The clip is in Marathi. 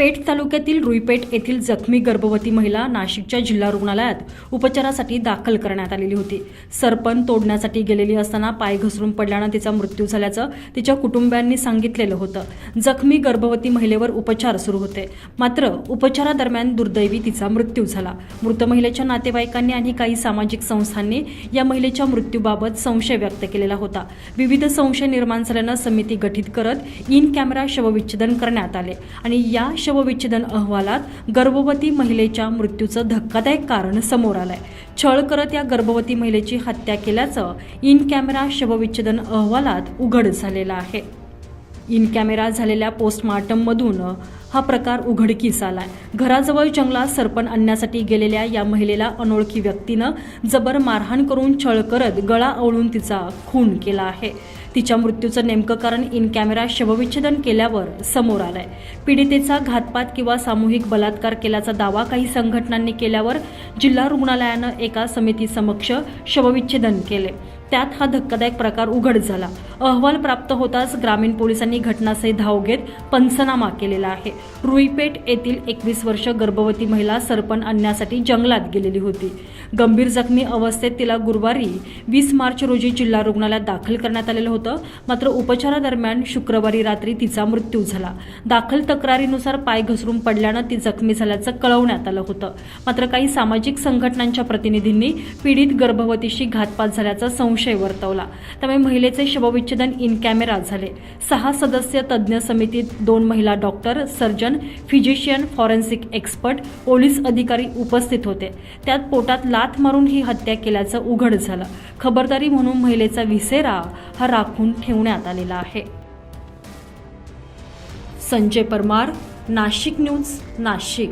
पेठ तालुक्यातील रुईपेठ येथील जखमी गर्भवती महिला नाशिकच्या जिल्हा रुग्णालयात उपचारासाठी दाखल करण्यात आलेली होती. सरपण तोडण्यासाठी गेलेली असताना पाय घसरून पडल्यानं तिचा मृत्यू झाल्याचं तिच्या कुटुंबियांनी सांगितलेलं होतं. जखमी गर्भवती महिलेवर उपचार सुरू होते. मात्र उपचारादरम्यान दुर्दैवी तिचा मृत्यू झाला. मृत महिलेच्या नातेवाईकांनी आणि काही सामाजिक संस्थांनी या महिलेच्या मृत्यूबाबत संशय व्यक्त केलेला होता. विविध संशय निर्माण झाल्यानं समिती गठीत करत इन कॅमेरा शवविच्छेदन करण्यात आले आणि या शवविच्छेदन अहवालात गर्भवती महिलेच्या मृत्यूचं धक्कादायक कारण समोर आलंय. छळ करत या गर्भवती महिलेची हत्या केल्याचं इन कॅमेरा शवविच्छेदन अहवालात उघड झालेलं आहे. इन कॅमेरा झालेल्या पोस्टमार्टममधून हा प्रकार उघडकीस आलाय. घराजवळ जंगलात सरपण आणण्यासाठी गेलेल्या या महिलेला अनोळखी व्यक्तीनं जबर मारहाण करून छळ करत गळा आवळून तिचा खून केला आहे. तिच्या मृत्यूचं नेमकं कारण इन कॅमेरा शवविच्छेदन केल्यावर समोर आलंय. पीडितेचा घातपात किंवा सामूहिक बलात्कार केल्याचा दावा काही संघटनांनी केल्यावर जिल्हा रुग्णालयानं एका समितीसमक्ष शवविच्छेदन केले. त्यात हा धक्कादायक प्रकार उघड झाला. अहवाल प्राप्त होताच ग्रामीण पोलिसांनी घटनास्थळी धाव घेत पंचनामा केलेला आहे. रुईपेठ येथील एकवीस वर्ष गर्भवती महिला सरपण आणण्यासाठी जंगलात गेलेली होती. गंभीर जखमी अवस्थेत तिला गुरुवारी वीस मार्च रोजी जिल्हा रुग्णालयात दाखल करण्यात आलेलं होतं. मात्र उपचारादरम्यान शुक्रवारी रात्री तिचा मृत्यू झाला. दाखल तक्रारीनुसार पाय घसरून पडल्यानं ती जखमी झाल्याचं कळवण्यात आलं होतं. मात्र काही सामाजिक संघटनांच्या प्रतिनिधींनी पीडित गर्भवतीशी घातपात झाल्याचा संशय वर्तवला. त्यामुळे महिलेचे शवविच्छेदन इन कॅमेरा झाले. सहा सदस्य तज्ज्ञ समितीत दोन महिला doctor surgeon physician forensic expert police अधिकारी उपस्थित होते. त्यात पोटात लाथ मारून ही हत्या केल्याचं उघड झालं. खबरदारी म्हणून महिलेचा विसेरा हा राखून ठेवण्यात आलेला आहे. संजय परमार नाशिक न्यूज नाशिक.